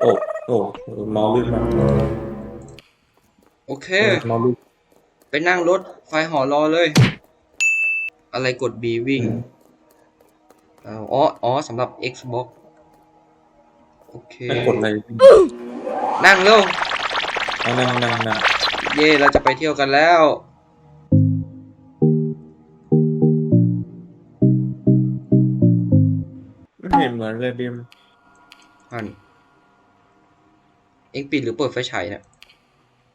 โอ้โอ้เมาลื่นมากโอเค เมาลื่นไปนั่งรถไฟหอรอเลย อะไรกด B วิ่งเอาอ๋ออ๋อสำหรับ Xbox โอเคไม่กดอะไรนั่งเร็วเอานั่งนั่งนั่งเย่เราจะไปเที่ยวกันแล้วไม่เห็นเหมือนเลยบิมอันเอ็งปิดหรือเปิดไฟฉายเนี่ย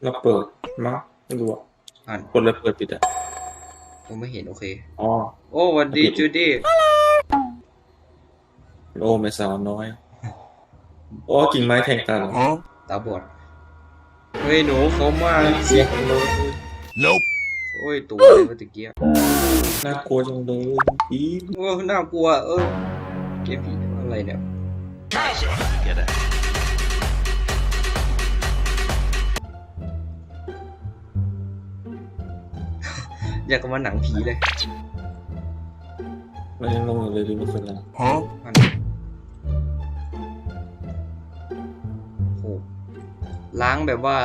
เราเปิดมั้งไม่รู้อะอันกดเลยเปิดปิดอะผมไม่เห็นโอเคอ๋อโอ้หวันดีปิดจูดี้โอ้ไม่สาวน้อยโอ้กิ่งไม้แทงตาเหรอตาบอดเฮ้ยหนูเขามาเสียงเลยโอ้ยตัวอะไรวะตะเกียน่ากลัวจังเลยอีโอ้น่ากลัวเออเกมผีอะไรเนี่ย อยากกับมาหนังผีเลยมันยังงงอยู่เลยบิมไม่เป็นไรอันโหล้างแบบว่า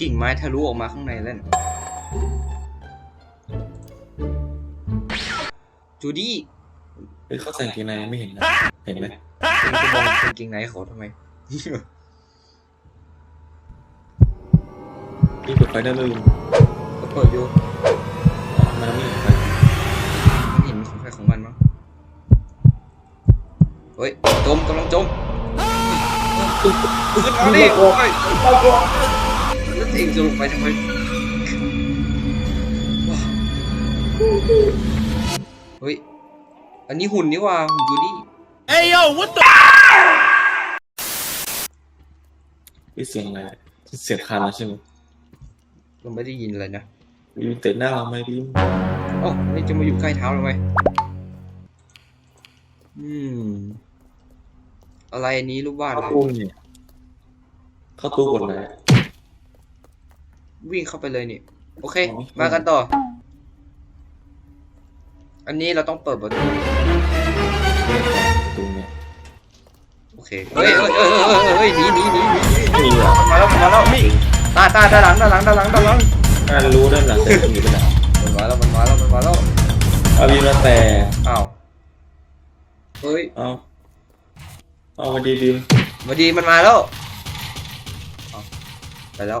กิ่งไม้ทะลุออกมาข้างในแล้วเนี่ยจูดี้เฮ้ยเขาใส่กางเกงในไม่เห็นนะเห็นไหมคุณจะมองกางเกงในเขาทำไมนี่เปิดไฟได้เลยก็เปิดอยู่ มันไม่เห็นไฟมันเห็นของใครของมันมั้งเฮ้ยจมกำลังจมขึ้นมาดิโอ้ยแล้วเองจะลงไปทำไมว้าวเฮ้ย อันนี้หุ่นนี่หว่าหุ่นจูดี้นี่เสียงอะไรเสียงคานแล้วใช่ไหมเราไม่ได้ยินอะไรนะ บิมเตะหน้าเราไหมบิมโอ้นี่จะมาอยู่ใกล้เท้าเราไหมอืม อะไรอันนี้รูปวาดเข้าอะไรตู้เนี่ยเข้าตู้กดอะไรวิ่งเข้าไปเลยนี่ โอเคอ๋อมากันต่อ อันนี้เราต้องเปิดประตู ตู้เนี่ยโอเค เฮ้ยเฮ้ยเฮ้ยเฮ้ยเฮ้ยหนีหนีหนีหนีหนีไม่มีอะมาแล้วมาแล้วนี่ตาตาตาหลังตาหลังตาหลังตาหลัง อ่ารู้ด้านหลังแต่ไม่มีไปไหนมันมาแล้วมันมาแล้วมันมาแล้วเอาบิมมาแต่อ้าวเฮ้ยเอาเอามาดีบิมมาดีมันมาแล้วอ้าวไปแล้ว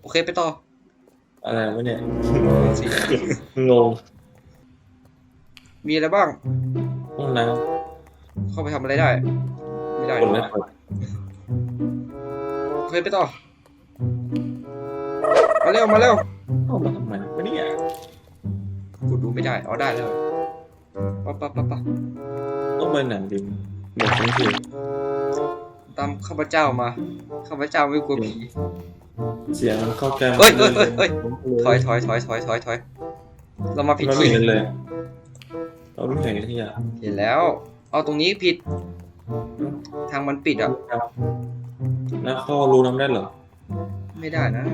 โอเคไปต่ออะไรวะเนี่ยสิงงมีอะไรบ้างห้องน้เข้าไปทำอะไรได้ ไม่ได้ำกดไม่เปิดโอเคไปต่อ มาเร็วมาเร็วเอามาทำไมวะเนี่ยกูดูไม่ได้อ๋อได้แล้วปั๊บปั๊บปั๊บปั๊บต้องไปไหนบิมบอกฉันทีตามข้าพเจ้ามาข้าพเจ้าไม่กลัวผีเสียงมันเข้าแก้มเฮ้ยเฮ้ยเฮ้ยเฮ้ยถอยถอยถอยถอยถอยถอยเรามาผิดมันไม่ที่เห็นเลย เราไม่เห็นที่อะเห็นแล้ว เอาตรงนี้ผิด ทางมันปิดอะแล้วเข้ารูน้ำได้เหรอ ไม่ได้นะ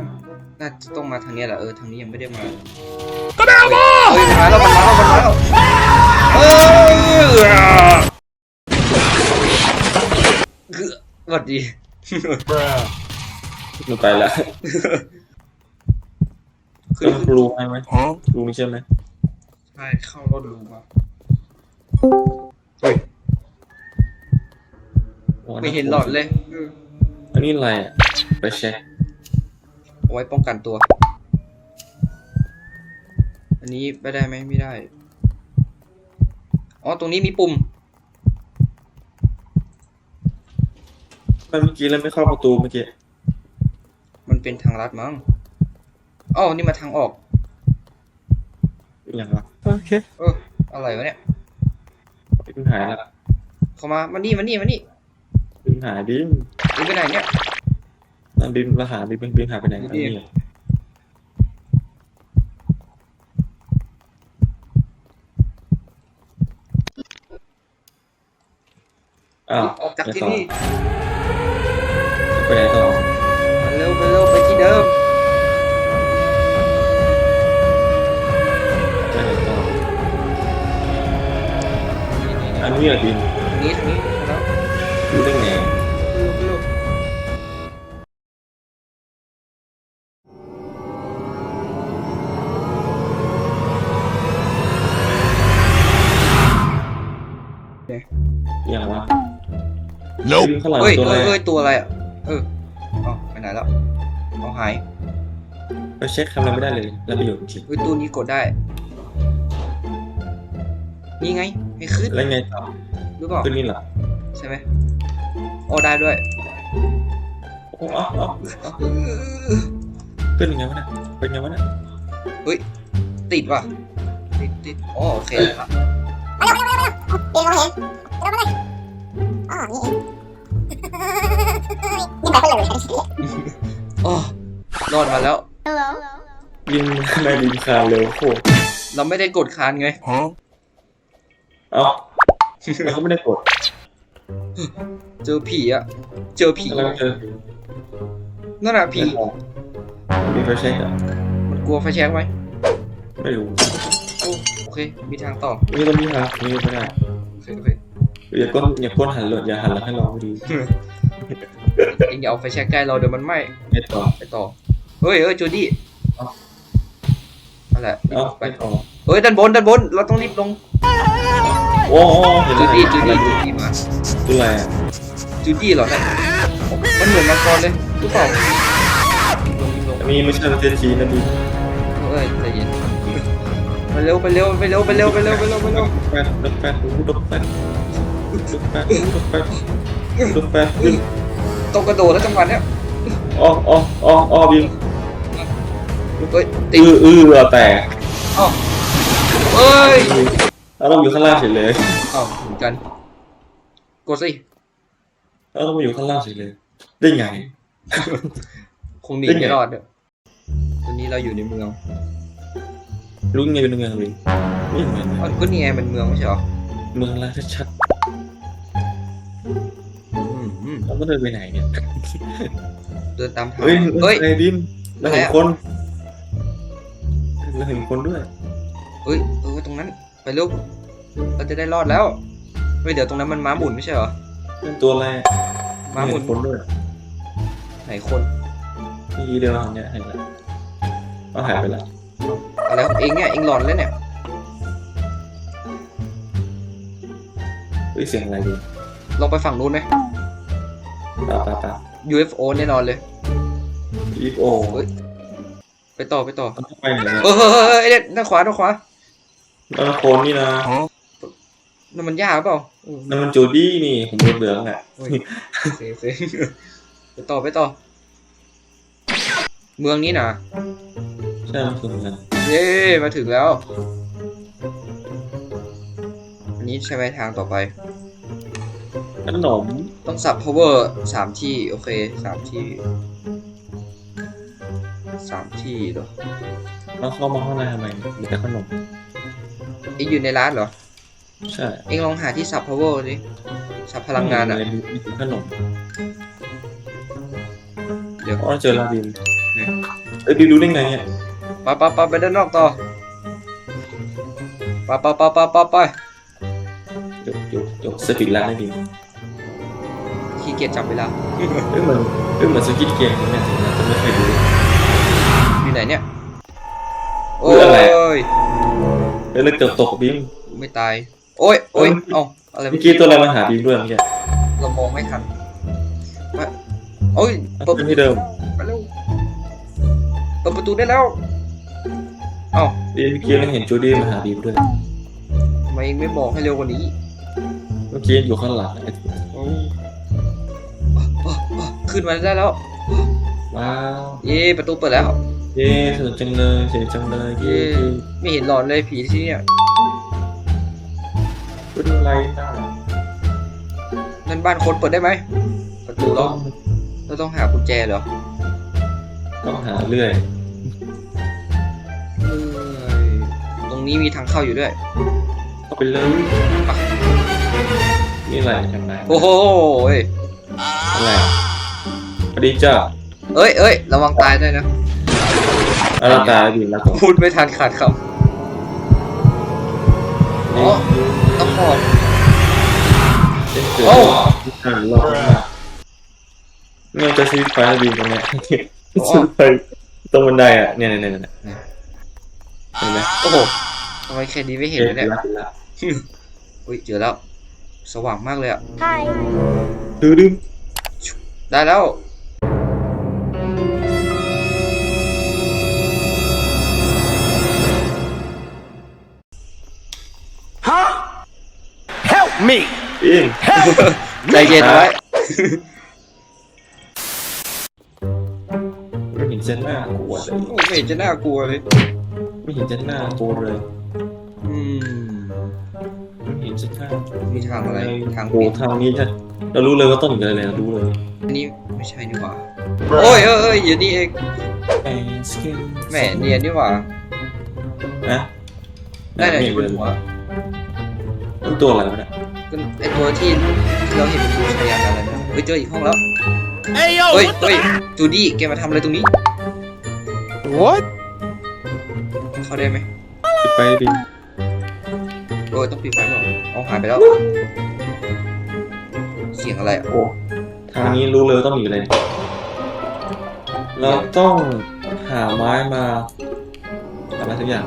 น่าจะต้องมาทางเนี้ยแหละเออทางนี้ยังไม่ได้มา ก็ได้มาเฮ้ยมันมาแล้วมันมาแล้วมันมาแล้วเออเกือสวัสดีมันไปแล้วขึ้นแล้วรูใช่ไหมรูนี่ใช่ไหมใช่เข้ารถรูมาเฮ้ยไม่เห็นหลอดเลยเอออันนี้อะไรอะ ไปเช็ค เอาไว้ป้องกันตัว อันนี้ไปได้ไหมไม่ได้ อ๋อ ตรงนี้มีปุ่มมันเมื่อกี้แล้วไม่เข้าประตูเมื่อกี้ มันเป็นทางลัดมั้งอ๋อนี่มาทางออกอย่างไรโอเคเอออะไรวะเนี่ยบินหายละเข้ามามานี่มานี่มานี่บินหายบินมึงไปไหนเนี่ย นั่นบินละหาบินบินหายไปไหนอยู่อันนี่นี้อ้าวออกจากที่ไปต่นี่ไปไหนต่อมาเร็วไปเร็วไปที่เดิมไปไหนต่ออันนี้อะบินทางนี้ทางนี้แล้วรู้ได้ไง บิมข้างหลังเฮ้ยตัวอะไรเฮ้ยเฮ้ยอะตัวอะไรอะเออเอาไปไหนแล้วเอาหายเราเช็คทำอะไรไม่ได้เลยแล้วประโยชน์จริงเฮ้ยตัวนี้กดได้ นี่ไงให้ขึ้นแล้วไงต่อหรือเปล่าขึ้นนี่เหรอใช่ไหมโอ้ได้ด้วยโอ้เอาเอาเอาขึ้นยังไงวะเนี่ยเป็นยังไงวะเนี่ยติดว่ะติดติดอ๋อโอเคครับ เองมองเห็นเราไม่ได้อ๋อนี่เองนี่ไปคนเลยอ๋อรอดมาแล้วยิงนายบิมคานเร็วโคตรเราไม่ได้กดคานไงเอ้าแล้วก็ไม่ได้กดเจอผีอะเจอผีแล้วก็เจอนั่นน่ะผีมีไฟเช็คอะมันกลัวไฟแช็กไหมไม่รู้ โอ้โอเคมีทางต่อนี่ต้องมีครับนี่ไม่ได้โอเคโอเคอย่าก้นอย่าก้นหันหลดอย่าหันหลังให้เราไม่ดีเองอย่าเอาไฟแช็กใกล้เราเดี๋ยวมันไหม้ไม่ต่อไปต่อเฮ้ยเฮ้ยจูดี้เอ้านั่นแหละเอ้าไปไม่ต่อเฮ้ยด้านบนด้านบนเราต้องรีบลงโอ้โหเห็นจูแล้วดี้จูดี้จูดี้มาตัวอะไรอะจูดี้เหรอเนี่ยมันเหมือนมังกรเลยรู้เปล่ารีบลงรีบลงอันนี้ไม่ใช่ประเทศจีนนะดิ เร็วไปเร็วไปเร็วไปเร็วไปเร็วไปเร็วไปเร็วแปดลูกแปดลูกแปดลูกแปดลูกแปดลูกแปดขึ้นต้องกระโดดแล้วจังหวะเนี้ยอ๋ออ๋ออ๋ออ๋อบิมเฮ้ยติอื้ดออื้อแตกเอ้ยแล้วเราอยู่ข้างล่างเฉยเลยอ้าวเหมือนกันกดสิแล้วเรามาอยู่ข้างล่างเฉยเลยได้ไงคงหนีเป็นไงไม่รอดเด้อตอนนี้เราอยู่ในเมือง รู้ไงเป็นเมืองเลยไม่เหมือนอ๋อก็นี่ไงเป็นเมืองไม่ใช่เหรอเมืองล่างชัดอืมอืมๆเราก็เดินไปไหนเนี่ยเดินตามทางเฮ้ยเฮ้ยไอ้บิมเราเห็นอะไรอะคนเราเห็นคนด้วยเฮ้ยเออตรงนั้นไปเร็วเราจะได้รอดแล้วเฮ้ยเดี๋ยวตรงนั้นมันม้าหมุนไม่ใช่เหรอเป็นตัวอะไรม้าหมุนเห็คนด้วยไหนคน ทีเดียวเนี่ยเห็นแล้วเอาหายไปแล้ว อะไรของเองเนี่ยเองหลอนแล้วเนี่ยเฮ้ยเสียงอะไรดิลองไปฝั่งนู้นไหม ตาตาตา UFO แน่นอนเลย อีฟโอเฮ้ย ไปต่อไปต่อมันไปไหนเนี่ยเออเฮ้ยเฮ้ยเฮ้ยเฮ้ยด้านขวาด้านขวานั่นมันคนนี่นะนั่นมันยากเปล่าเออนั่นมันจูดี้นี่ผมโดนเหลืองอะโอเคโอเคไปต่อไปต่อ เมืองนี้นะใช่มันคือเหมือนกัน เย้มาถึงแล้ว อันนี้ใช่ไหมทางต่อไป ขนมต้องสับ power สามที่ โอเคสามที่สามที่เหรอแล้วเข้ามาข้างในทำไมมีแต่ขนม เอ็งอยู่ในร้านเหรอ ใช่เอ็งลองหาที่สับ power ดิสับพลังงานอะมีมีถึงขนมเดี๋ยว อ๋อเจอลาบินเนี่ยเอ้ยบินรู้ได้ไงเนี่ย ไปไปไปไปด้านนอกต่อไปไปไปไปไปไปจบจบจบสปิดแล้วได้บินขี้เกียจจับเวลาเอ้ยเหมือนเอ้ยเหมือนสกิทเกมเนี่ยถึงนะจะไม่เคยดู อยู่ไหนเนี่ยเฮ้โอ้ยอะไร ยเอ้ยเลยเกือบตกบิมไม่ตายโอ้ยโอ้ยเอ้ยเอ้าอะไรเมื่อกี้ตัวอะไรมาหาบิมด้วยเมื่อกี้เรามองไม่ทันไปโอ้ยเปิดขึ้นที่เดิมไปเร็วเปิดประตูได้แล้ว เอ้าเมื่อกี้เราเห็นจูดี้มาหาบิมด้วยทำไมเองไม่บอกให้เร็วกว่านี้เมื่อกี้อยู่ข้างหลังไอ้โอ้อะอะอะขึ้นมาได้แล้ว ว้าวเย้ประตูเปิดแล้ว เย้สนุกจังเลยสนุกจังเลยเย้เย้ไม่เห็นหลอนเลยผีที่เนี่ยเป็นอะไรนะนั่นบ้านคนเปิดได้ไหมประตูล็ต้ออกงเราต้องหากุญแจเหรอต้องหาเรื่อย รงนี้มีทางเข้าอยู่ด้วยเข้าไปเลยนี่อะไรยังไงโอ้โหเอ้ยอะไรสวัสดีจ้าเอ้ยเอ้ยระวังตายด้วยนะอาราตาบินแล้วก็พูดไม่ทันขาดคำอ๋อต้องบอกเช่นเกิดโอ้อ่านรอบมากเนี่ยจะซื้อไฟให้บินตรงเนี้ยซื้อไฟตรงบันไดอะเนี่ยเนี่ยเนี่ย เนี่ยเห็นไหมโอ้โหทำไมแค่นี้ไม่เห็นเลยเนี่ยละละอุ้ยเจอแล้ว สว่างมากเลยอะ Hi ดูดูได้แล้ว Help me! อินใจเย็นไว้ไม่เห็นจะน่ากลัวเลยไม่เห็นจะน่ากลัวเลย ไม่เห็นจะน่ากลัวเลย อืมไม่เห็นจะน่ามีทางอะไรทางโอ้ปิดทางนี้จะเรารู้เลยว่าต้องอยู่อะไรเรารู้เลยอันนี้ไม่ใช่นี่หว่าโอ้ยเอ้ยเอ้ยอยู่นี่เองแอนสกินแหมเนียนนี่หว่านะได้เลยไม่อยู่บเห็นนหัวมันตัวอะไรวะเนี่ยก็ไอตัวที่เราเห็นมันพยายามอะไรนะเฮ้ยเจออีกห้องแล้ว Hey yo! เฮ้ยเฮ้ยจูดี้แกมาทำอะไรตรงนี้ What? เข้าได้ไหมปิดไปดิโอ้ยต้องปิดไฟก่อนเอาหายไปแล้ว เสียงอะไรอะโอ้ทางนี้รู้เลยว่าต้องมีอะไรเราต้องหาไม้มาอะไรสักอย่าง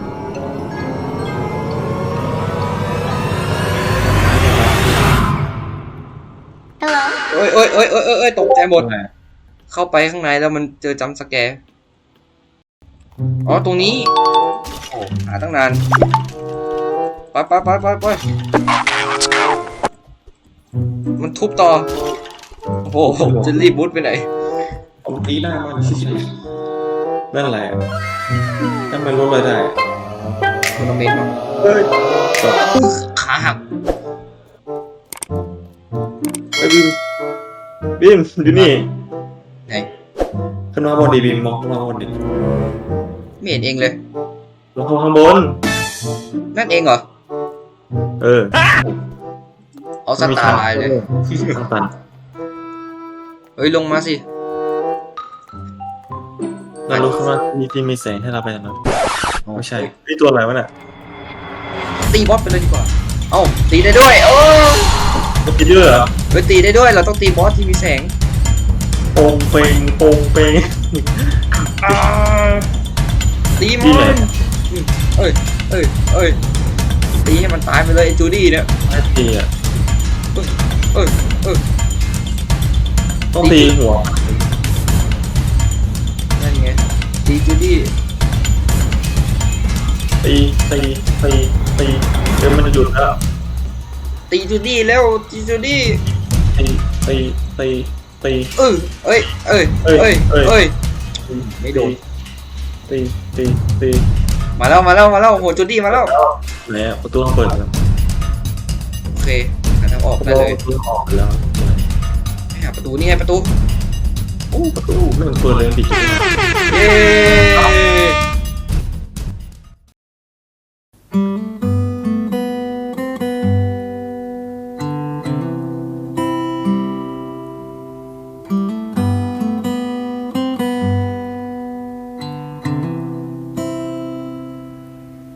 เอ้ยเอ้ยเอ้ยเอ้ยเอ้ยเอ้ยตกใจหมดตรงไหนเข้าไปข้างในแล้วมันเจอจัมป์สแกร์ อ๋อ ตรงนี้ โอ้ หาตั้งนาน ไปไปไปไปไปมันทุบต่อ โอ้โหผมจะรีบมุดไปไหนเอาตีหน้ามันนั่นแหละนั่นมันรู้เลยได้โทรนาเมนต์เหรอเฮ้ยจบขาหักไอ้บิมบิมอยู่นี่ไหนขึ้นมาข้างบนดิบิมมองขึ้นมาข้างบนดิ ไม่เห็นเองเลย ลงข้างบน นั่นเองเหรอ เออเอาสตาร์ไลน์เลยทางตันเฮ้ยลงมาสิ เรารู้แค่ว่ามีที่มีแสงให้เราไปทางนั้นไม่ใช่นี่ตัวอะไรวะเนี่ยตีบอสไปเลยดีกว่า เอ้าตีได้ด้วย โอ้มันกินเยอะเหรอเฮ้ยตีได้ด้วย เราต้องตีบอสที่มีแสง โปงเปงโปงเปง ตีมัที่ไหนนอืมเอ้ยเอ้ยเอ้ยตีให้มันตายไปเลยไอ้จูดี้เนี่ยไม่ตีอะเอ้ยเอ้ยต้องตีหัวนั่นไงตีจูดี้ตีตีตีตีเดี๋ยวมันจะหยุดแล้วตีจูดี้แล้วตีจูดี้ตีตีตีตี เออเอ้ยเอ้ยเอ้เอ้ยยเอ้ยเอ้ย ไม่โดน ตี ตีตีมาแล้วมาแล้วมาแล้วโหจูดี้มาแล้วแล้วประตูต้องเปิดแล้วโอเคหาทางออกประได้เลยตูออกแล้วไปหาประตูนี่ไงประตูโอ้ประตูไม่เหมือนเปิดเลยปิดเย้